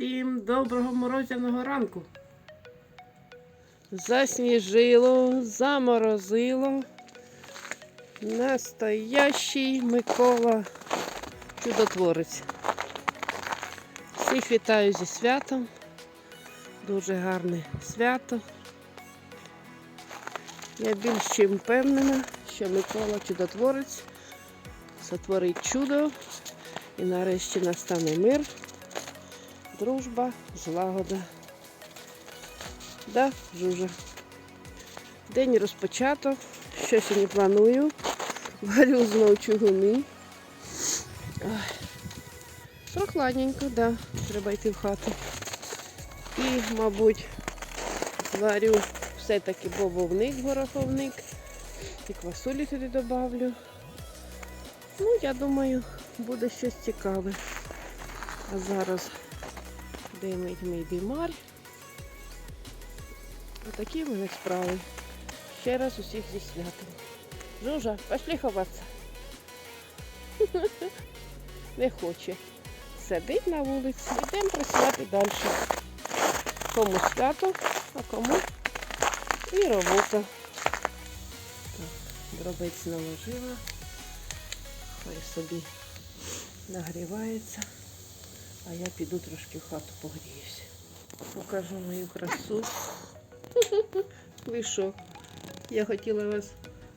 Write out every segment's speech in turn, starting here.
Всім доброго морозяного ранку. Засніжило, заморозило. Настоящий Микола чудотворець. Всіх вітаю зі святом. Дуже гарне свято. Я більш чим впевнена, що Микола чудотворець сотворить чудо і нарешті настане мир, дружба, злагода. Да, Жужа. День розпочато. Що сьогодні планую. Варю знову чугуни. Прохладненько, да. Треба йти в хату. І, мабуть, зварю все-таки бобовник, гороховник. І квасолі туди добавлю. Ну, я думаю, буде щось цікаве. А зараз димить мій димар. Отакі в мене справи. Ще раз усіх зі святом. Жужа, пошли ховатися. Не хоче. Сидить на вулиці. Йдемо працювати далі. Кому свято, а кому і робота. Так, дробець наложила. Хай собі нагрівається. А я піду трошки в хату погріюся. Покажу мою красу. Ви що? Я хотіла вас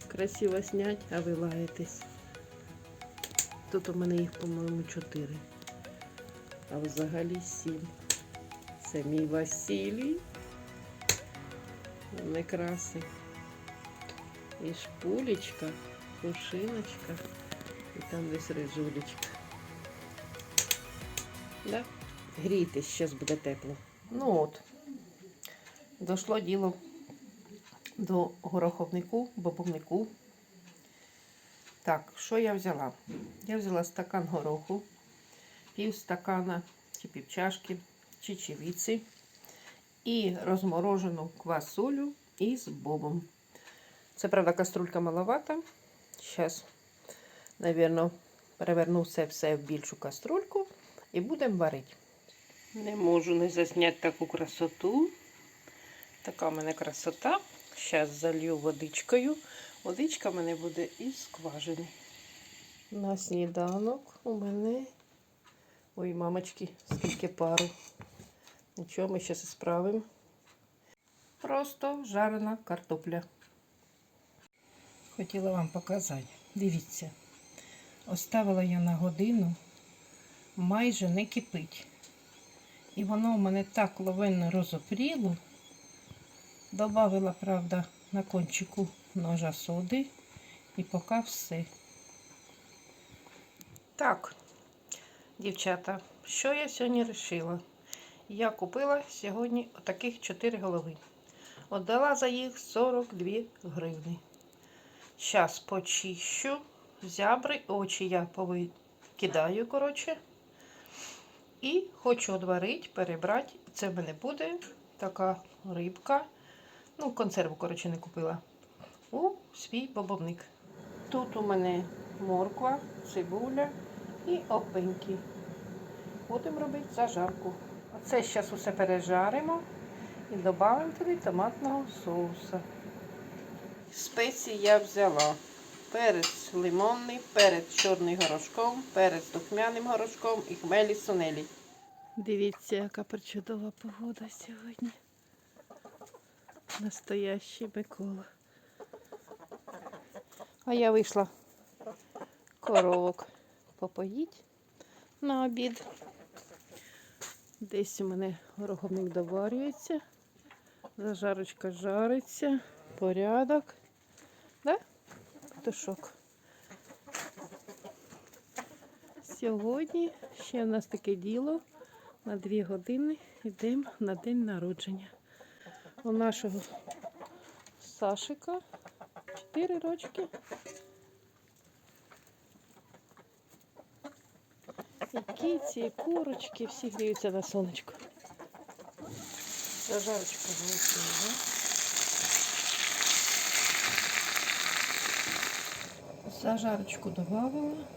красиво зняти, а ви лаєтесь. Тут у мене їх, по-моєму, чотири. А взагалі сім. Це мій Василій. Не краси. І шпулечка, пушиночка. І там десь рижулечка. Да? Грійтесь, зараз буде тепло. Ну от. Дошло діло до гороховнику, бобовнику. Так, що я взяла? Я взяла стакан гороху, пів стакана чи півчашки чечевиці і розморожену квасолю із бобом. Це, правда, каструлька маловата. Зараз, мабуть, переверну все в більшу каструльку і будемо варити. Не можу не засняти таку красоту. Така в мене красота. Зараз залью водичкою. Водичка в мене буде із скважини. На сніданок у мене. Ой, мамочки, скільки пару. Нічого, ми зараз справимо. Просто жарена картопля. Хотіла вам показати. Дивіться. Оставила я на годину, майже не кипить. І воно у мене так ловенно розопріло. Добавила, правда, на кончику ножа соди. І поки все. Так, дівчата, що я сьогодні вирішила? Я купила сьогодні таких 4 голови. Отдала за їх 42 гривни. Зараз почищу зябри, очі я повикидаю, коротше. І хочу одварити, перебрати. Це в мене буде така рибка. Ну, консерву, коротше, не купила. У свій бобовник. Тут у мене морква, цибуля і опеньки. Будемо робити зажарку. Оце зараз усе пережаримо і додамо туди томатного соуса. Спеції я взяла. Перець лимонний, перець чорний горошком, перець духмяним горошком і хмелі сунелі. Дивіться, яка причудова погода сьогодні. Настоящий Микола. А я вийшла коровок попоїть на обід. Десь у мене гороховник доварюється, зажарочка жариться, порядок. Да? Петушок. Сьогодні ще в нас таке діло. На дві години йдемо на день народження. У нашого Сашика 4 рочки. І кіці, і курочки, всі гріються на сонечку. Зажарочка голосує. Зажарочку додавала,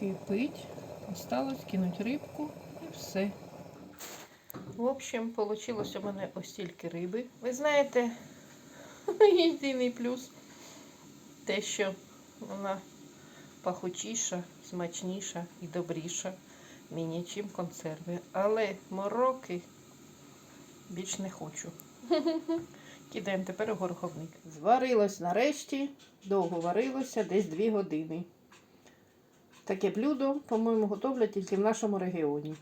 кипить. Осталось кинуть рибку і все. В общем, вийшло у мене ось стільки риби. Ви знаєте, єдиний плюс те, що вона пахучіша, смачніша і добріша мені, чим консерви. Але мороки більш не хочу. Кидаємо тепер у гороховник. Зварилось нарешті, довго варилося, десь 2 години. Таке блюдо, по-моєму, готовлять тільки в нашому регіоні.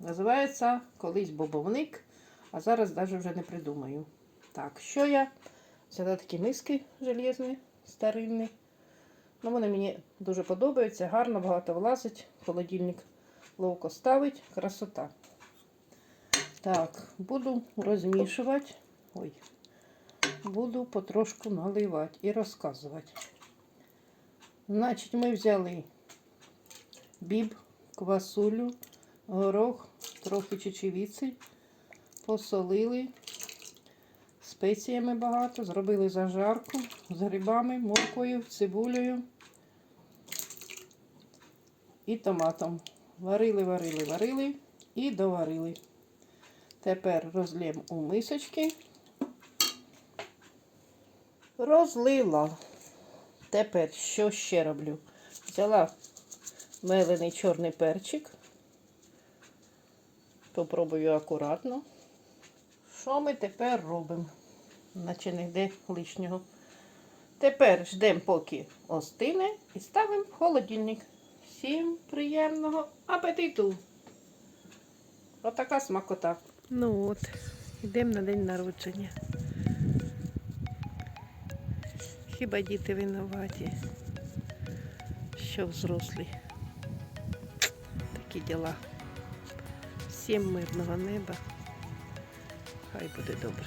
Називається колись бобовник, а зараз навіть вже не придумаю. Так, що я? Взяла такі миски железні, старинні. Ну, вони мені дуже подобаються, гарно, багато влазить. Холодильник ловко ставить, красота. Так, буду розмішувати. Ой, буду потрошку наливати і розказувати. Значить, ми взяли біб, квасолю, горох, трохи чечевиці, посолили, спеціями багато, зробили зажарку з грибами, моркою, цибулею і томатом. Варили, варили, варили і доварили. Тепер розлємо у мисочки. Розлила. Тепер що ще роблю? Взяла мелений чорний перчик. Попробую акуратно. Що ми тепер робимо? Наче не йде лишнього. Тепер ждемо, поки остине, і ставимо в холодильник. Всім приємного апетиту! Отака смакота. Ну от, йдемо на день народження. Хіба діти винуваті, що взрослі. Такі діла. Всім мирного неба. Хай буде добре.